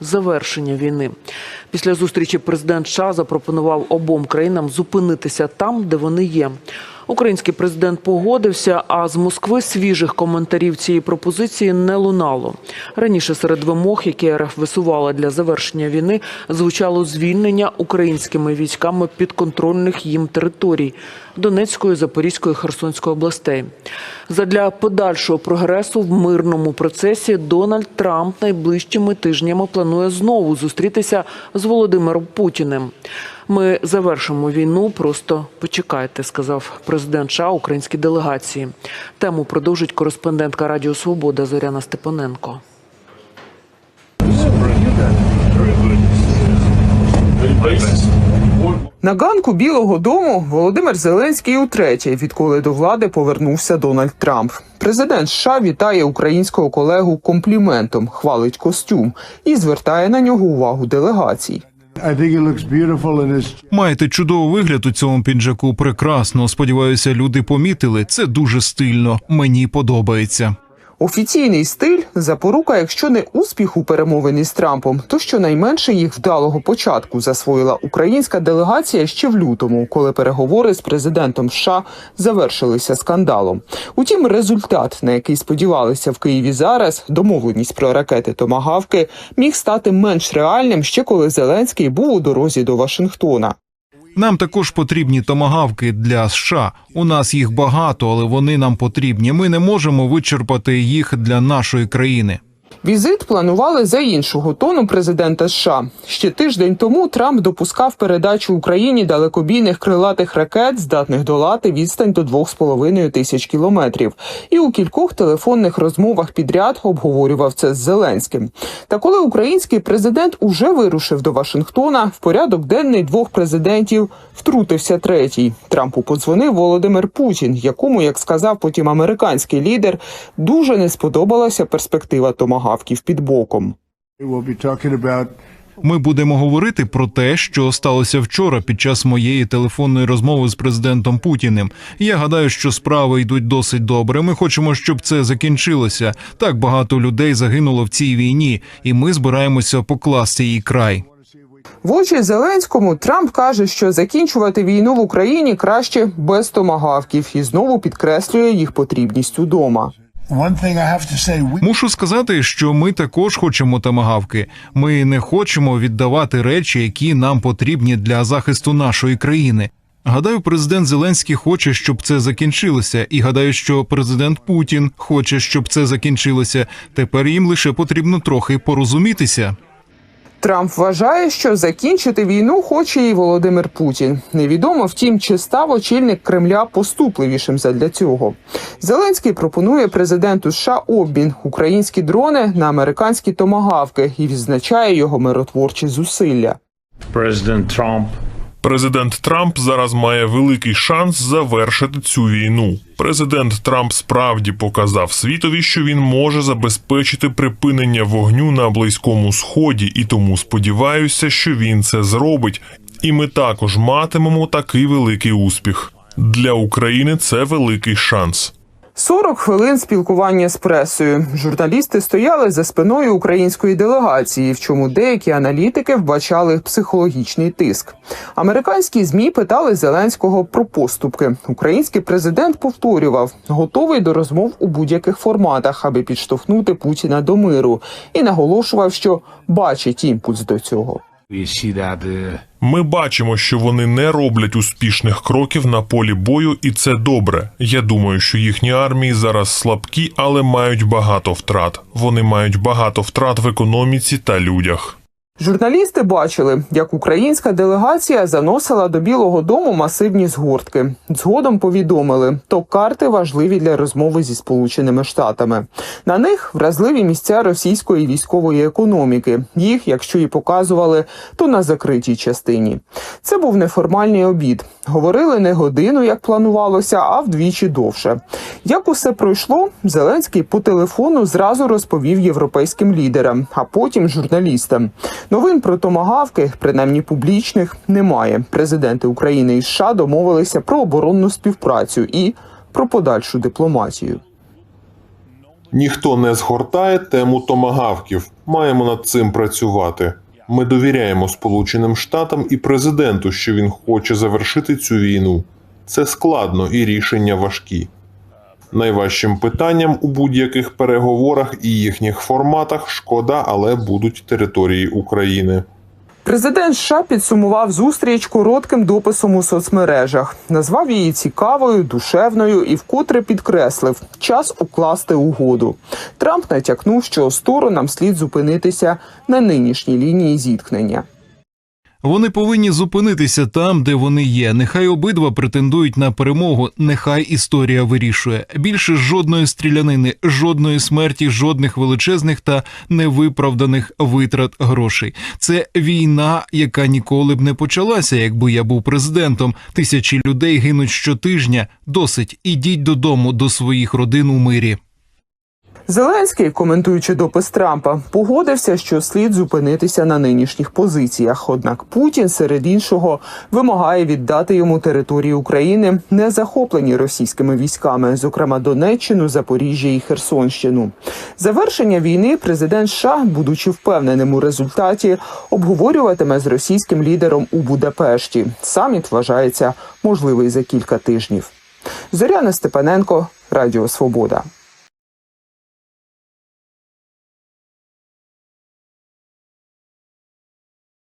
завершення війни. Після зустрічі президент США запропонував обом країнам зупинитися там, де вони є. Український президент погодився, а з Москви свіжих коментарів цієї пропозиції не лунало. Раніше серед вимог, які РФ висувала для завершення війни, звучало звільнення українськими військами підконтрольних їм територій Донецької, Запорізької, Херсонської областей. Задля подальшого прогресу в мирному процесі Дональд Трамп найближчими тижнями планує знову зустрітися з Володимиром Путіним. Ми завершимо війну. Просто почекайте, сказав президент США українській делегації. Тему продовжить кореспондентка Радіо Свобода Зоряна Степаненко. На ганку Білого Дому Володимир Зеленський утретє, відколи до влади повернувся Дональд Трамп. Президент США вітає українського колегу компліментом, хвалить костюм і звертає на нього увагу делегацій. Маєте чудовий вигляд у цьому піджаку. Прекрасно. Сподіваюся, люди помітили. Це дуже стильно. Мені подобається. Офіційний стиль запорука, якщо не успіху перемовин із Трампом, то щонайменше їх вдалого початку засвоїла українська делегація ще в лютому, коли переговори з президентом США завершилися скандалом. Утім, результат, на який сподівалися в Києві зараз, домовленість про ракети Томагавки, міг стати менш реальним ще коли Зеленський був у дорозі до Вашингтона. Нам також потрібні томагавки для США. У нас їх багато, але вони нам потрібні. Ми не можемо вичерпати їх для нашої країни. Візит планували за іншого тону президента США. Ще тиждень тому Трамп допускав передачу Україні далекобійних крилатих ракет, здатних долати відстань до 2,5 тисяч кілометрів. І у кількох телефонних розмовах підряд обговорював це з Зеленським. Та коли український президент уже вирушив до Вашингтона, в порядок денний двох президентів втрутився третій. Трампу подзвонив Володимир Путін, якому, як сказав потім американський лідер, дуже не сподобалася перспектива томагавків під боком. Ми будемо говорити про те, що сталося вчора під час моєї телефонної розмови з президентом Путіним. Я гадаю, що справи йдуть досить добре. Ми хочемо, щоб це закінчилося. Так багато людей загинуло в цій війні, і ми збираємося покласти їй край. В очі Зеленському Трамп каже, що закінчувати війну в Україні краще без томагавків і знову підкреслює їх потрібність удома. Мушу сказати, що ми також хочемо тамагавки. Ми не хочемо віддавати речі, які нам потрібні для захисту нашої країни. Гадаю, президент Зеленський хоче, щоб це закінчилося, і гадаю, що президент Путін хоче, щоб це закінчилося. Тепер їм лише потрібно трохи порозумітися. Трамп вважає, що закінчити війну хоче і Володимир Путін. Невідомо, втім, чи став очільник Кремля поступливішим задля цього. Зеленський пропонує президенту США обмін українські дрони на американські томагавки і відзначає його миротворчі зусилля. Президент Trump Президент Трамп зараз має великий шанс завершити цю війну. Президент Трамп справді показав світові, що він може забезпечити припинення вогню на близькому сході, і тому сподіваюся, що він це зробить. І ми також матимемо такий великий успіх. Для України це великий шанс. 40 хвилин спілкування з пресою. Журналісти стояли за спиною української делегації, в чому деякі аналітики вбачали психологічний тиск. Американські змі питали Зеленського про поступки. Український президент повторював, готовий до розмов у будь-яких форматах, аби підштовхнути Путіна до миру, і наголошував, що бачить імпульс до цього. Ми бачимо, що вони не роблять успішних кроків на полі бою, і це добре. Я думаю, що їхні армії зараз слабкі, але мають багато втрат. Вони мають багато втрат в економіці та людях. Журналісти бачили, як українська делегація заносила до Білого Дому масивні згортки. Згодом повідомили, то карти важливі для розмови зі Сполученими Штатами. На них вразливі місця російської військової економіки. Їх, якщо і показували, то на закритій частині. Це був неформальний обід. Говорили не годину, як планувалося, а вдвічі довше. Як усе пройшло, Зеленський по телефону зразу розповів європейським лідерам, а потім журналістам. Новин про томагавки, принаймні публічних, немає. Президенти України і США домовилися про оборонну співпрацю і про подальшу дипломатію. Ніхто не згортає тему томагавків. Маємо над цим працювати. Ми довіряємо Сполученим Штатам і президенту, що він хоче завершити цю війну. Це складно і рішення важкі. Найважчим питанням у будь-яких переговорах і їхніх форматах шкода, але будуть території України. Президент США підсумував зустріч коротким дописом у соцмережах, назвав її цікавою, душевною і вкотре підкреслив час укласти угоду. Трамп натякнув, що сторонам слід зупинитися на нинішній лінії зіткнення. Вони повинні зупинитися там, де вони є. Нехай обидва претендують на перемогу. Нехай історія вирішує. Більше жодної стрілянини, жодної смерті, жодних величезних та невиправданих витрат грошей. Це війна, яка ніколи б не почалася, якби я був президентом. Тисячі людей гинуть щотижня. Досить ідіть додому до своїх родин у мирі. Зеленський, коментуючи допис Трампа, погодився, що слід зупинитися на нинішніх позиціях. Однак Путін, серед іншого, вимагає віддати йому території України, не захоплені російськими військами, зокрема Донеччину, Запоріжжя і Херсонщину. Завершення війни президент США, будучи впевненим у результаті, обговорюватиме з російським лідером у Будапешті. Саміт вважається можливий за кілька тижнів. Зоряна Степаненко, Радіо Свобода.